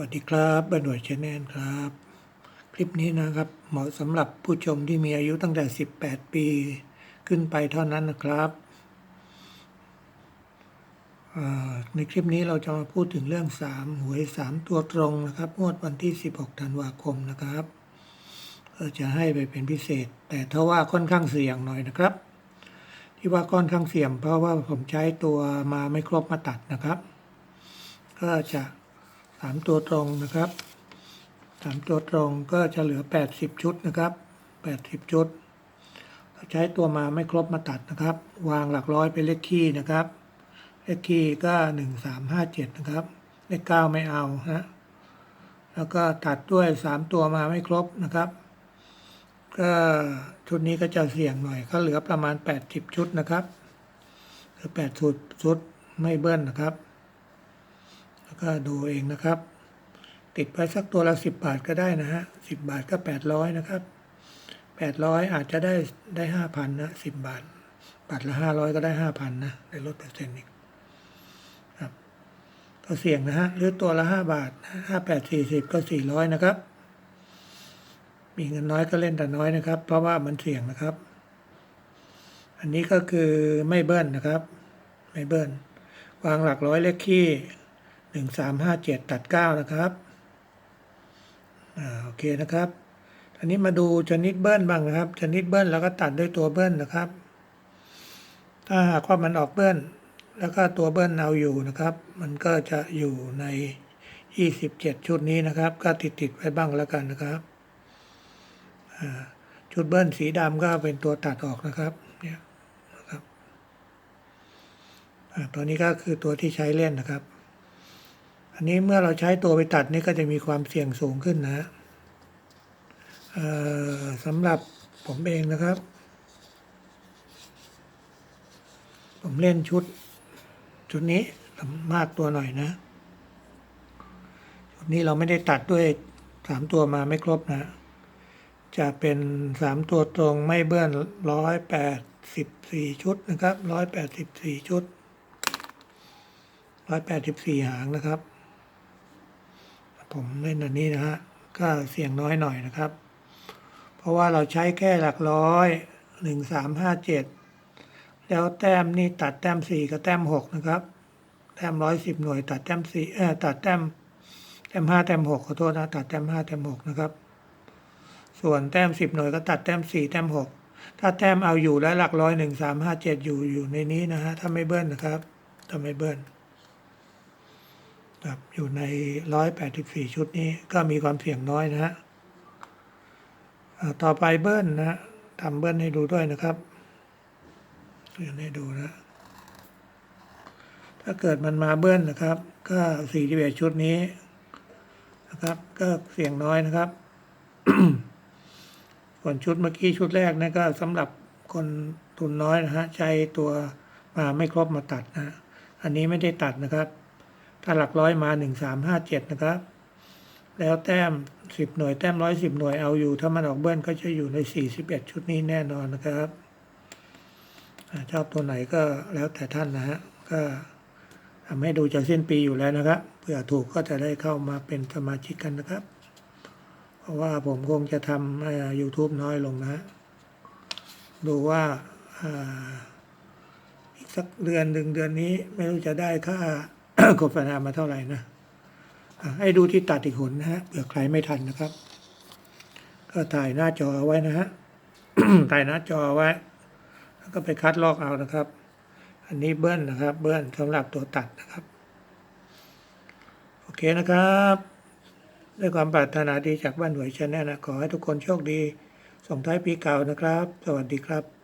วัสดีครับบ้านหน่วยชแนลครับ คลิปนี้นะครับ เหมาะสำหรับผู้ชมที่มีอายุตั้งแต่ 18 ปี ขึ้นไปเท่านั้นนะครับในคลิปนี้เราจะมาพูดถึงเรื่อง 3 หวย 3 ตัวตรงนะครับงวดวันที่ 16 ธันวาคมนะครับก็จะให้ไปเป็นพิเศษ แต่ถ้าว่าค่อนข้างเสี่ยงหน่อยนะครับ ที่ว่าค่อนข้างเสี่ยงเพราะว่าผมใช้ตัวมาไม่ครบมาตัดนะครับ ก็จะ สามตัวตรงนะครับสามตัวตรงก็จะเหลือ80ชุดนะครับ80ชุด ใช้ตัวมาไม่ครบมาตัดนะครับ วางหลักร้อยเป็นเลขคี่นะครับเลขคี่ก็1357นะครับเลข9ไม่เอานะแล้วก็ตัดด้วย3ตัวมาไม่ครบนะครับก็ชุดนี้ก็จะเสี่ยงหน่อยก็เหลือประมาณ 80 ชุดนะครับหรือ8ชุดชุดไม่เบิ้ลนะครับ ก็ดูเองนะครับ ติดไปสักตัวละสิบบาทก็ได้นะฮะสิบบาทก็แปดร้อยนะครับแปดร้อยอาจจะได้ได้ห้าพันนะสิบบาทบาทละห้าร้อยก็ได้ห้าพันนะ ได้ลดเปอร์เซ็นต์อีกครับ ก็เสี่ยงนะฮะหรือตัวละห้าบาทห้าแปดสี่สิบก็สี่ร้อยนะครับ มีเงินน้อยก็เล่นแต่น้อยนะครับ เพราะว่ามันเสี่ยงนะครับ อันนี้ก็คือไม่เบิ้ลนะครับ ไม่เบิ้ลวางหลักร้อยเลขขี้ หนึ่งสามห้าเจ็ดตัดเก้านะครับอ่าโอเคนะครับทีนี้มาดูชนิดเบิ้ลบ้างนะครับ ชนิดเบิ้ลแล้วก็ตัดด้วยตัวเบิ้ลนะครับ ถ้าหากว่ามันออกเบิ้ลแล้วก็ตัวเบิ้ลเอาอยู่นะครับ มันก็จะอยู่ในยี่สิบเจ็ดชุดนี้นะครับ ก็ติดติดๆไว้บ้างแล้วกันนะครับอ่าชุดเบิ้ลสีดำก็เป็นตัวตัดออกนะครับเนี่ยนะครับอ่าตัวนี้ก็คือตัวที่ใช้เล่นนะครับ อันนี้เมื่อเราใช้ตัวไปตัดนี่ก็จะมีความเสี่ยงสูงขึ้นนะสำหรับผมเองนะครับ ผมเล่นชุด ชุดนี้มากตัวหน่อยนะ ชุดนี้เราไม่ได้ตัดด้วยสามตัวมาไม่ครบนะ จะเป็นสามตัวตรงไม่เบิ้ลร้อยแปดสิบสี่ชุดนะครับร้อยแปดสิบสี่ชุดร้อยแปดสิบสี่หางนะครับ ผมเล่นอันนี้นะฮะก็เสี่ยงน้อยหน่อยนะครับ เพราะว่าเราใช้แค่หลักร้อยหนึ่งสามห้าเจ็ดแล้วแต้มนี่ตัดแต้มสี่กับแต้มหกนะครับ แต้มร้อยสิบหน่วย ตัดแต้มสี่เออตัดแต้มแต้มห้าแต้มหกขอโทษนะตัดแต้มห้าแต้มหกนะครับ ส่วนแต้มสิบหน่วยก็ตัดแต้มสี่แต้มหกถ้าแต้มเอาอยู่แล้วหลักร้อยหนึ่งสามห้าเจ็ดอยู่อยู่ในนี้นะฮะถ้าไม่เบิ้ลนะครับถ้าไม่เบิ้ล ครับอยู่ในร้อยแปดสิบสี่ชุดนี้ก็มีความเสี่ยงน้อยนะฮะต่อไปเบิ้ลนะฮะทำเบิ้ลให้ดูด้วยนะครับเรียนให้ดูนะ ถ้าเกิดมันมาเบิ้ลนะครับ ก็สี่สิบเอ็ดชุดนี้นะครับ ก็เสี่ยงน้อยนะครับส่วนชุดเมื่อกี้ชุดแรกนะก็สำหรับคนทุนน้อยนะฮะใช้ตัวมาไม่ครบมาตัดนะฮะอันนี้ไม่ได้ตัดนะครับ ถ้าหลักร้อยมาหนึ่งสามห้าเจ็ดนะครับ แล้วแต้มสิบหน่วยแต้มร้อยสิบหน่วยเอาอยู่ ถ้ามันออกเบิ้ลก็จะอยู่ในสี่สิบเอ็ดชุดนี้แน่นอนนะครับชอบตัวไหนก็แล้วแต่ท่านนะฮะก็ทำให้ดูจะสิ้นปีอยู่แล้วนะครับเผื่อถูกก็จะได้เข้ามาเป็นสมาชิกกันนะครับ เพราะว่าผมคงจะทำยูทูบน้อยลงนะฮะดูว่าอีกสักเดือนหนึ่งเดือนนี้ไม่รู้จะได้ค่า โฆษณามาเท่าไหร่นะให้ดูที่ตัดอีกหนนะฮะเผื่อใครไม่ทันนะครับ ก็ถ่ายหน้าจอเอาไว้นะฮะถ่ายหน้าจอเอาไว้แล้วก็ไปคัดลอกเอานะครับ อันนี้เบิ้ลนะครับ เบิ้ลสำหรับตัวตัดนะครับ โอเคนะครับ ด้วยความปรารถนาดีจากบ้านหวยชาแนลนะขอให้ทุกคนโชคดีส่งท้ายปีเก่านะครับ สวัสดีครับ